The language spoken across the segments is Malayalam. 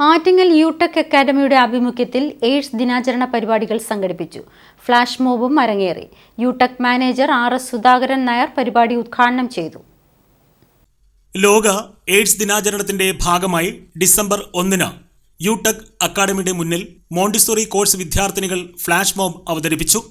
ആറ്റിങ്ങൽ യൂടെക് അക്കാദമിയുടെ ആഭിമുഖ്യത്തിൽ എയ്ഡ്സ് ദിനാചരണ പരിപാടികൾ സംഘടിപ്പിച്ചു. ഫ്ലാഷ് മോബും അരങ്ങേറി. UTech manager R S Sudhakaran Nair പരിപാടി ഉദ്ഘാടനം ചെയ്തു. ലോക എയ്ഡ്സ് ദിനാചരണത്തിന്റെ ഭാഗമായി ഡിസംബർ ഒന്നിന് യൂടെക് അക്കാദമിയുടെ മുന്നിൽ മോണ്ടിസോറി കോഴ്സ് വിദ്യാർത്ഥിനികൾ ഫ്ലാഷ് മോബ് അവതരിപ്പിച്ചു.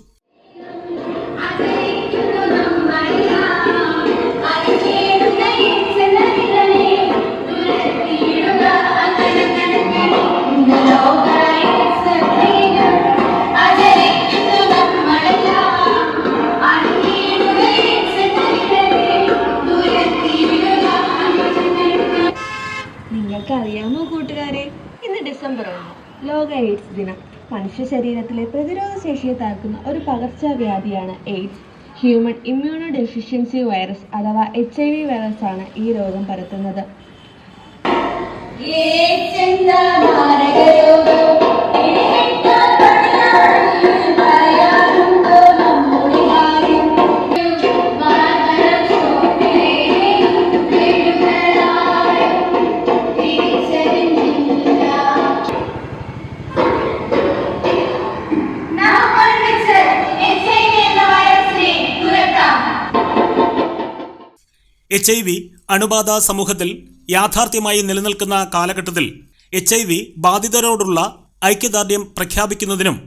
നിങ്ങൾക്കറിയാമോ കൂട്ടുകാരെ. ഇന്ന് ഡിസംബർ ഒന്ന്. ലോക എയ്ഡ്സ് ദിനം. മനുഷ്യ ശരീരത്തിലെ പ്രതിരോധ ശേഷിയെ താക്കുന്ന ഒരു പകർച്ചവ്യാധിയാണ് AIDS human immunodeficiency virus അഥവാ എച്ച് ഐ വി വൈറസ് ആണ് ഈ രോഗം പരത്തുന്നത്. എച്ച് ഐ വി അണുബാധ സമൂഹത്തിൽ യാഥാർത്ഥ്യമായി നിലനിൽക്കുന്ന കാലഘട്ടത്തിൽ എച്ച് ഐ വി ബാധിതരോടുള്ള ഐക്യദാർഢ്യം പ്രഖ്യാപിക്കുന്നതിനും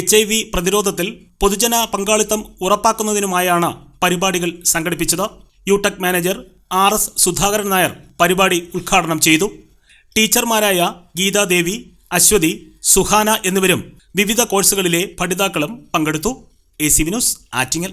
എച്ച് ഐ വി പ്രതിരോധത്തിൽ പൊതുജന പങ്കാളിത്തം ഉറപ്പാക്കുന്നതിനുമായാണ് പരിപാടികൾ സംഘടിപ്പിച്ചത്. UTech manager R S Sudhakaran Nair പരിപാടി ഉദ്ഘാടനം ചെയ്തു. ടീച്ചർമാരായ ഗീതാദേവി അശ്വതി സുഹാന എന്നിവരും വിവിധ കോഴ്സുകളിലെ പഠിതാക്കളും പങ്കെടുത്തു. A C Vinos Attingal.